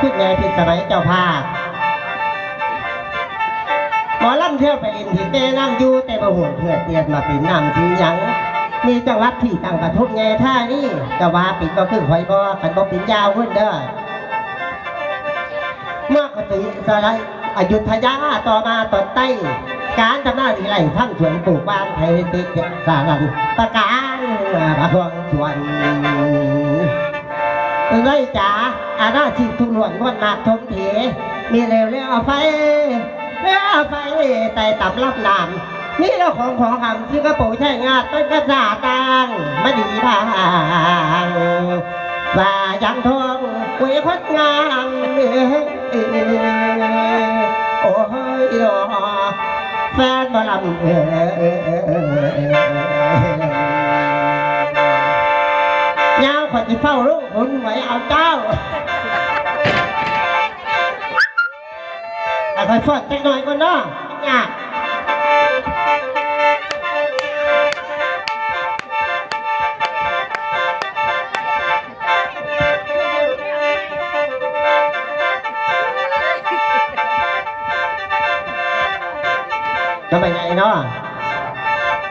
ขึ้นแม่พิสมัยเจ้าภาพหมอลำเที่ยวไปลินที่เต้นั่งอยู่แต่บ่หูเพื่อเตียนมาเป็นนำสีหยังมีจังหวัดที่ตั้งกระทุบไงท่านี่แต่ว่าปิดก็คือหอยบ่ขันบ่ปิดยาวขึ้นเด้อเมื่อกติสลายอยุธยาต่อมาตอนใต้ การทำหน้าที่ไรทั้งสวนปลูกบ้านไทยติดสารันประการประทวงสวน ไรจ๋าอาณาชีพทุหลวนวันมาทมเถมีเร็วเรื่องไฟเรื่องไฟไต่ตับรับน้ำนี่เราของของคำที่กระปูใช้งาต้นกระสาตังมาดีทางว่ายังทองคุยคดงามโอ้ยดอแฟนบอลำเอ ยาวขอจะเฝ้าลูกคุณไว้เอาเจ้าแต่คอยฟอดจักหน่อยก่อนเนาะยากก็ไปไงเนาะ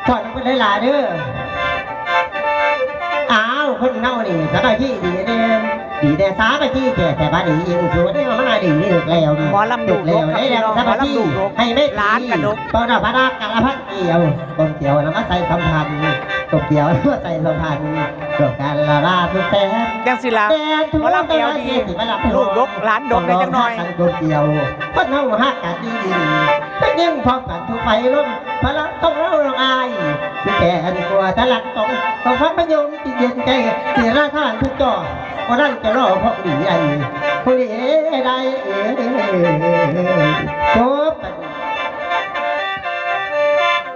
ถอดมันได้หลายเด้อ อ้าวคนเน่านี่สบายที่ดีเด้ดีเด้สาบายที่แก่แต่บ้านนี้ยังสวยได้มาดีนี่ถึ กแล้วหมอลำดุถึกแล้วได้แล้วสบายที่หมอลำดุให้ไม่ร้านกระดกตอนนับพนักกันละพันเกี่ยวต้มเกี่ยวแล้วมาใส่สัมพันธ์ตบเกี่ยวแล้วมาใส่สัมพันธ์เกี่ยวกันละลาสุดแสนยังสิลาแดนทั่หมอลำเอวดีลูกดกหลานดกได้จังหน่อยดกเดียวคนเฮาฮักกันดีดีทั้งยิ่งพร้อมกันทุกไฟล้มพลังต้องเราลงอายที่แก่นกลัวทะลักต้องต้องฟังพยมที่เย็นใจที่ราท่านทุกจอวันนั้นจะรอพบดี Yeah.